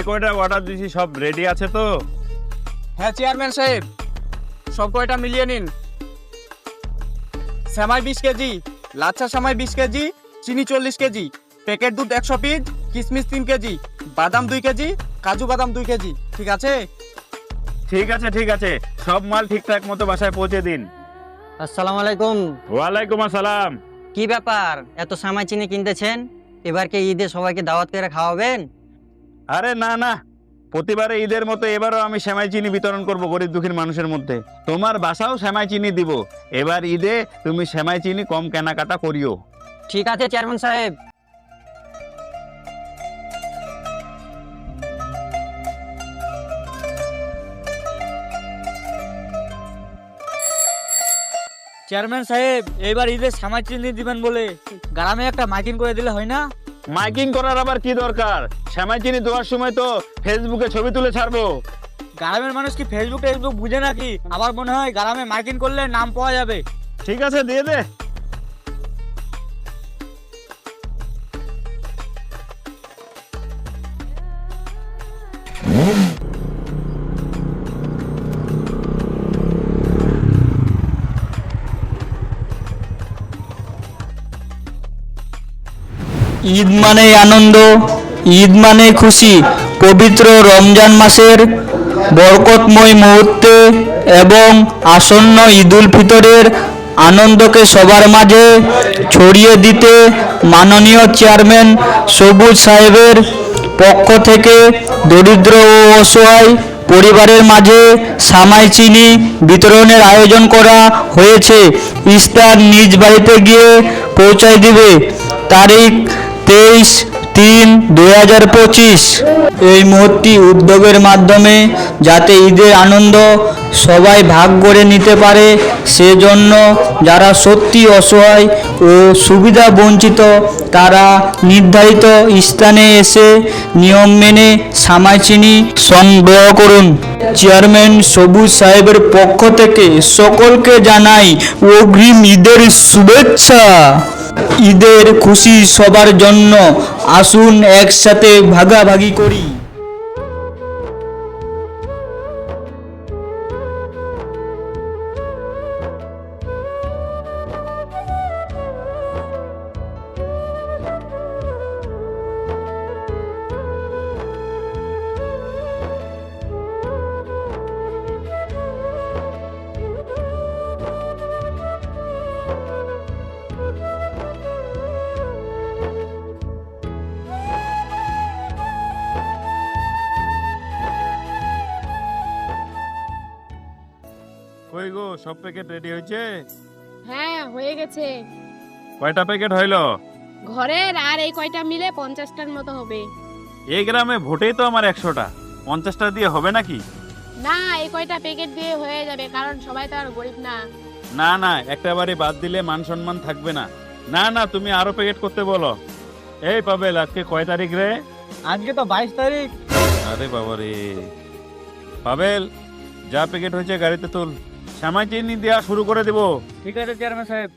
যে কয়টা অর্ডার দিছি সব রেডি আছে তো? হ্যাঁ চেয়ারম্যান সাহেব। সব কয়টা মিলিয়ে নিন। সেমাই বিশ কেজি লাচ্ছা সেমাই বিশ কেজি চিনি চল্লিশ কেজি প্যাকেট দুধ একশো পিস কিশমিশ তিন কেজি বাদাম দুই কেজি কাজু বাদাম দুই কেজি ঠিক আছে? ঠিক আছে ঠিক আছে। সব মাল ঠিকঠাক মতো বাসায় পৌঁছে দিন। আসসালামু আলাইকুম। ওয়ালাইকুম আসসালাম। কি ব্যাপার? এত সামাই চিনি কিনতেছেন? এবার কি ঈদে সবাইকে দাওয়াত করে খাওয়াবেন? আরে না না। প্রতিবারে ঈদের মতো এবারও আমি সেমাই চিনি বিতরণ করব গরিব দুঃখীর মানুষের মধ্যে। তোমার বাসাও সেমাই চিনি দিব। এবার ঈদে তুমি সেমাই চিনি কম কেনাকাটা করিও। ঠিক আছে চেয়ারম্যান সাহেব। চেয়ারম্যান সাহেব এবার ঈদে সামাই চিনি দিবেন বলে গ্রামে একটা মাইকিং করে দিলে হয় না? মাইকিং করার আবার কি দরকার? সেমাই চিনি দেওয়ার সময় তো ফেসবুকে ছবি তুলে ছাড়বো। গ্রামের মানুষ কি ফেসবুক টেসবুক বুঝে নাকি? আবার মনে হয় গ্রামে মাইকিং করলে নাম পাওয়া যাবে। ঠিক আছে দিয়ে দে। ঈদ মানে আনন্দ। ঈদ মানে খুশি, পবিত্র রমজান মাসের বরকতময় মুহূর্তে এবং আসন্ন ঈদুল ফিতরের আনন্দকে সবার মাঝে ছড়িয়ে দিতে মাননীয় চেয়ারম্যান সবুজ সাহেবের পক্ষ থেকে দরিদ্র ও অসহায় পরিবারের মাঝে সামাই চিনি বিতরণের আয়োজন করা হয়েছে। ইস্তার নিজ বাড়িতে গিয়ে পৌঁছায় দিবে। তারিখ তেইশ তিন, দুই হাজার পঁচিশ। এই মহৎটি উদ্যোগের মাধ্যমে যাতে ঈদের আনন্দ সবাই ভাগ করে নিতে পারে, সেজন্য যারা সত্যি অসহায় ও সুবিধা বঞ্চিত, তারা নির্ধারিত স্থানে এসে নিয়ম মেনে সামাই চিনি সংগ্রহ করুন। চেয়ারম্যান সবুজ সাহেবের পক্ষ থেকে সকলকে জানাই অগ্রিম ঈদের শুভেচ্ছা। ঈদের খুশি সবার জন্য আসুন একসাথে ভাগাভাগি করি। কই গো সব প্যাকেট রেডি হয়েছে? হ্যাঁ হয়ে গেছে। কয়টা প্যাকেট হইল? ঘরের আর এই কয়টা মিলে পঞ্চাশটার মতো হবে। এই গ্রামে ভোটেই তো আমার একশোটা। পঞ্চাশটা দিয়ে হবে নাকি? না এই কয়টা প্যাকেট দিয়ে হয়ে যাবে কারণ সবাই তো আর গরিব না। না না একটা বাড়ি বাদ দিলে মান সম্মান থাকবে না। না না তুমি আরও প্যাকেট করতে বলো। এই পাবেল আজকে কয় তারিখ রে? আজকে তো বাইশ তারিখ। আরে বাবা রে পাবেল যা প্যাকেট হয়েছে গাড়িতে তুল। শ্যামাই চিনি দেওয়া শুরু করে দেবো। ঠিক আছে চেয়ারম্যান সাহেব।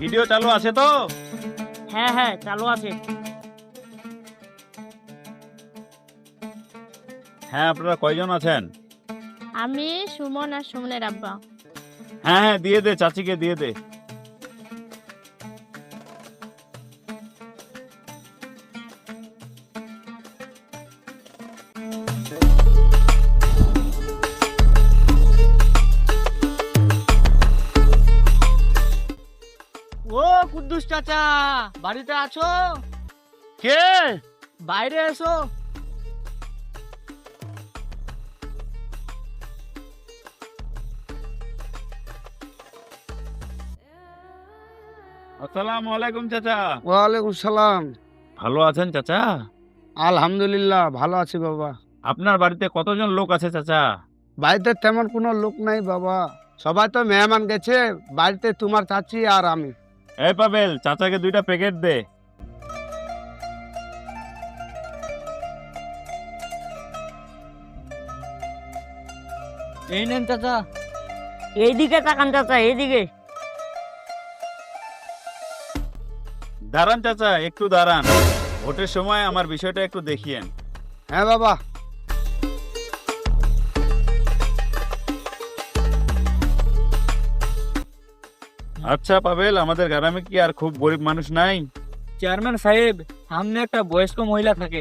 ভিডিও চালু আছে তো? হ্যাঁ হ্যাঁ চালু আছে। হ্যাঁ আপনারা কয়জন আছেন? আমি সুমন আর সুমনের আব্বা। হ্যাঁ হ্যাঁ দিয়ে দে চাচিকে দিয়ে দে। কুদ্দুস চাচা বাড়িতে আছো? কে? বাইরে এসো। আসসালাম আলাইকুম চাচা। ওয়ালাইকুম সালাম। ভালো আছেন চাচা? আলহামদুলিল্লাহ ভালো আছি বাবা। আপনার বাড়িতে কতজন লোক আছে চাচা? বাড়িতে তেমন কোনো লোক নাই বাবা। সবাই তো মেহমান গেছে বাড়িতে তোমার চাচি আর আমি। এই পাবেল চাচাকে দুইটা প্যাকেট দে। এই নেন চাচা। এইদিকে তাকান চাচা এইদিকে। দাঁড়ান চাচা একটু দাঁড়ান। ভোটের সময় আমার বিষয়টা একটু দেখিয়েন। হ্যাঁ বাবা। আচ্ছা পাবেল আমাদের গ্রামে কি আর খুব গরিব মানুষ নাই? চেয়ারম্যান সাহেব সামনে একটা বয়স্ক মহিলা থাকে।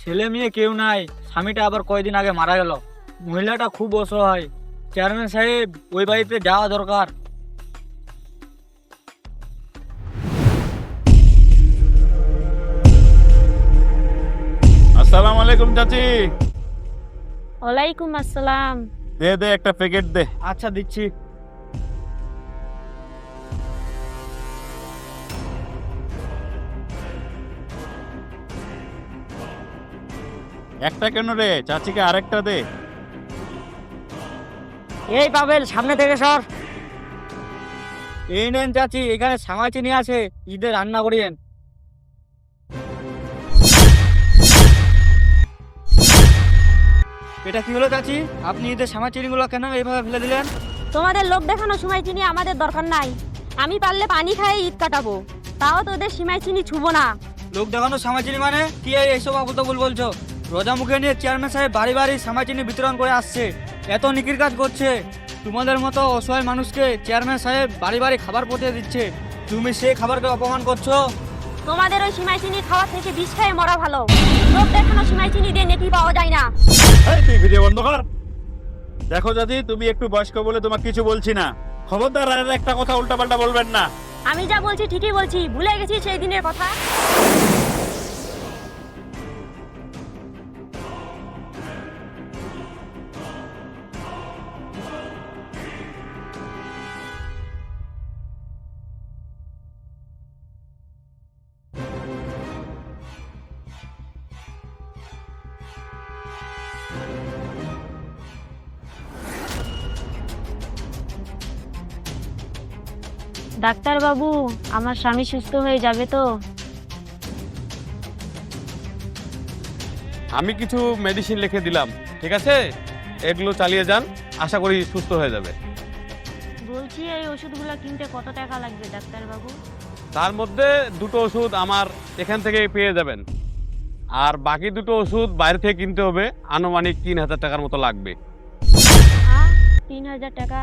ছেলে মেয়ে কেউ নাই স্বামীটা আবার কয়দিন আগে মারা গেল। মহিলাটা খুব অসহায়। চেয়ারম্যান সাহেব ওই বাড়িতে যাওয়া দরকার। আসসালামু আলাইকুম চাচি। ওয়ালাইকুম আসসালাম। দে দে একটা প্যাকেট দে। আচ্ছা দিচ্ছি। একটা কেন রে? চাচিকে আরেকটা দে। এই পাবেল সামনে থেকে সর। এই নেন চাচি এখানে সামা চিনি আছে। ঈদে রান্না করিয়েন। এটা কি হলো চাচি? আপনি ঈদের সামা চিনিগুলো কেন এইভাবে ফেলে দিলেন? তোমাদের লোক দেখানো সময় চিনি আমাদের দরকার নাই। আমি পারলে পানি খাই ঈদ কাটাবো। তাও তোদের সীমায় চিনি ছুবো না। লোক দেখানো সামাচিনি মানে? কি এই এইসব আবুতবুল বলছো? রোজা মুখে নিয়ে চেয়ারম্যান সাহেব বাড়ি বাড়ি সামাচিনি বিতরণ করে আসছে। এত নিকির কাজ করছে। তোমাদের মতো অসহায় মানুষকে চেয়ারম্যান সাহেব বাড়ি বাড়ি খাবার পৌঁছে দিচ্ছে। তুমি সেই খাবারকে অপমান করছ? তোমাদের ওই সীমায় চিনি খাওয়ার থেকে বিষ খেয়ে মরা ভালো। লোক দেখানোর সীমায় চিনি দিয়ে নেকি পাওয়া যায় না। এই তুই ভিডিও বন্ধ কর। দেখো দাদি তুমি একটু বয়স্ক বলে তোমাকে কিছু বলছি না। খবরদার আর একটা কথা উল্টাপাল্টা বলবেন না। আমি যা বলছি ঠিকই বলছি। ভুলে গেছি সেই দিনের কথা। ডাক্তার বাবু আমার স্বামী সুস্থ হয়ে যাবে তো? আমি কিছু মেডিসিন লিখে দিলাম ঠিক আছে? এগুলো চালিয়ে যান আশা করি সুস্থ হয়ে যাবে। বলছি এই ওষুধগুলো কিনতে কত টাকা লাগবে ডাক্তার বাবু তার মধ্যে দুটো ওষুধ আমার এখান থেকে পেয়ে যাবেন। আর বাকি দুটো ওষুধ বাইরে থেকে কিনতে হবে আনুমানিক তিন হাজার টাকার মতো লাগবে। তিন হাজার টাকা?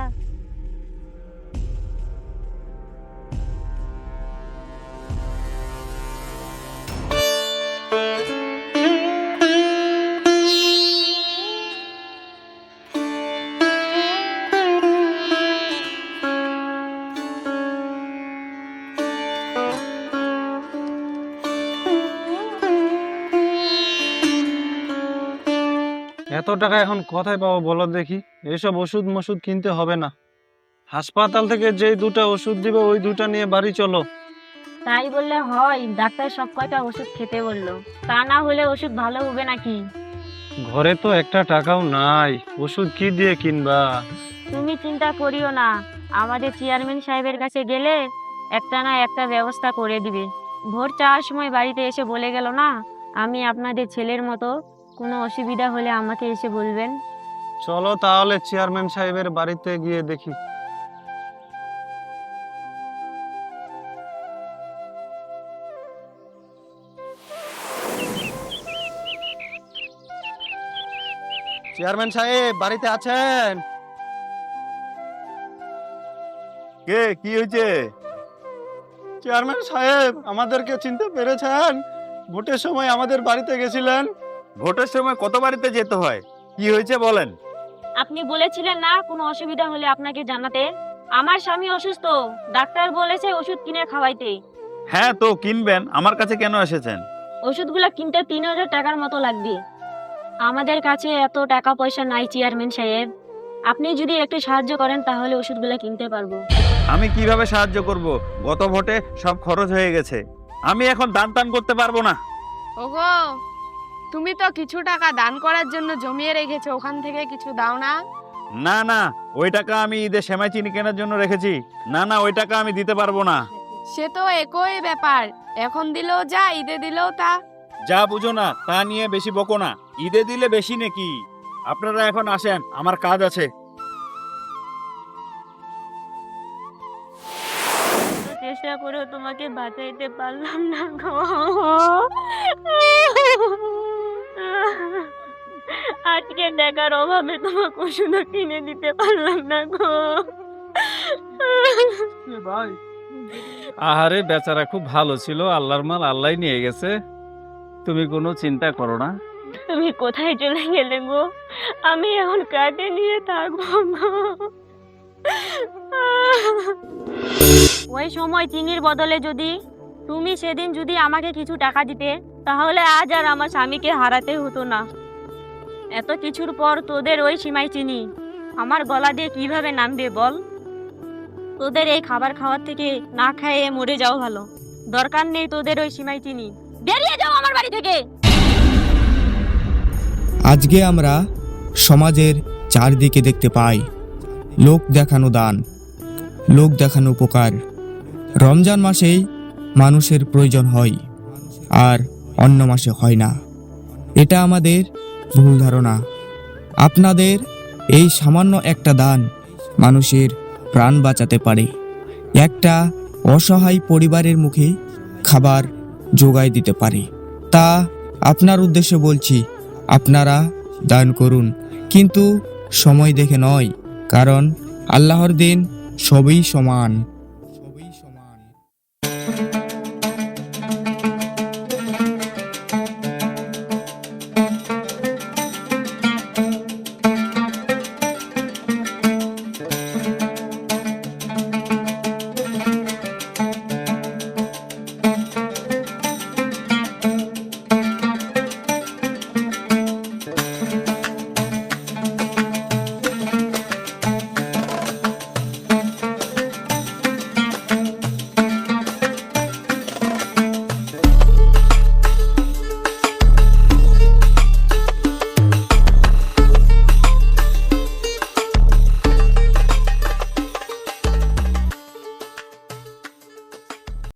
এত টাকা এখন কোথায় পাবো বলো দেখি? এইসব ওষুধ মষুধ কিনতে হবে না। হাসপাতাল থেকে যেই দুটা ওষুধ দিবে ওই দুটা নিয়ে বাড়ি চলো। তাই বললে হয় ডাক্তার সব কয়টা ওষুধ খেতে বলল। তা না হলে ওষুধ ভালো হবে নাকি? ঘরে তো একটা টাকাও নাই। ওষুধ কি দিয়ে কিনবা? তুমি চিন্তা করিও না। আমাদের চেয়ারম্যান সাহেবের কাছে গেলে একটা না একটা ব্যবস্থা করে দিবে। ভোর চাওয়ার সময় বাড়িতে এসে বলে গেল না আমি আপনাদের ছেলের মতো কোনো অসুবিধা হলে আমাকে এসে বলবেন। চলো তাহলে চেয়ারম্যান সাহেবের বাড়িতে গিয়ে দেখি। চেয়ারম্যান সাহেব, বাড়িতে আছেন? কে, কি হয়েছে? চেয়ারম্যান সাহেব, আমাদেরকে চিনতে পেরেছেন? ভোটের সময় আমাদের বাড়িতে গেছিলেন? ভোটের সময় কত বাড়িতে যেতে হয়? কি হয়েছে বলেন। আপনি বলেছিলেন না কোনো অসুবিধা হলে আপনাকে জানাতে। আমার স্বামী অসুস্থ ডাক্তার বলেছে ওষুধ কিনে খাওয়াইতে। হ্যাঁ তো কিনবেন আমার কাছে কেন এসেছেন? ওষুধগুলো কিনতে তিন হাজার টাকার মতো লাগবে। আমাদের কাছে এত টাকা পয়সা নাই চেয়ারম্যান সাহেব। আপনি যদি একটু সাহায্য করেন তাহলে ওষুধগুলো কিনতে পারব। আমি কীভাবে সাহায্য করব? গত ভোটে সব খরচ হয়ে গেছে। আমি এখন দান টান করতে পারব না। ওগো তুমি তো কিছু টাকা দান করার জন্য জমিয়ে রেখেছো ওখান থেকে কিছু দাও না। না না ওই টাকা আমি ঈদের সেমাই চিনি কেনার জন্য রেখেছি। না না ওই টাকা আমি দিতে পারব না। সে তো একই ব্যাপার এখন দিলেও যা ঈদে দিলেও তা। যা বুঝো না তা নিয়ে বেশি বকো না। ঈদে দিলে বেশি নাকি? আপনারা এখন আসেন আমার কাজ আছে। চেষ্টা করেও তোমাকে বাঁচাইতে পারলাম না গো। আজকে দেখার অভাবে তোমাকে ওষুধও কিনে দিতে পারলাম না গো। আহারে বেচারা খুব ভালো ছিল আল্লাহর মাল আল্লাহ নিয়ে গেছে। তুমি কোনো চিন্তা করো না। তুমি কোথায় চলে গেলে গো? আমি এখন কাটে নিয়ে থাকব গো। ওই সময় চিনির বদলে যদি তুমি সেদিন যদি আমাকে কিছু টাকা দিতে তাহলে আজ আর আমার স্বামীকে হারাতে হতো না। এত কিছুর পর তোদের ওই সীমাই চিনি। আমার গলা দিয়ে কীভাবে নামবে বল? তোদের এই খাবার খাওয়ার থেকে না খাইয়ে মরে যাও ভালো। দরকার নেই তোদের ওই সীমাই চিনি। বেরিয়ে যাও আমার বাড়ি থেকে! আজকে আমরা সমাজের চারদিকে দেখতে পাই। লোক দেখানো দান, লোক দেখানো উপকার। রমজান মাসেই মানুষের প্রয়োজন হয়, আর অন্য মাসে হয় না। এটা আমাদের ভুল ধারণা। আপনাদের এই সামান্য একটা দান মানুষের প্রাণ বাঁচাতে পারে। একটা অসহায় পরিবারের মুখে খাবার যোগায় দিতে পারে। তা আপনার উদ্দেশ্যে বলছি, আপনারা দান করুন। কিন্তু সময় দেখে নয়, কারণ আল্লাহর দিন সবই সমান।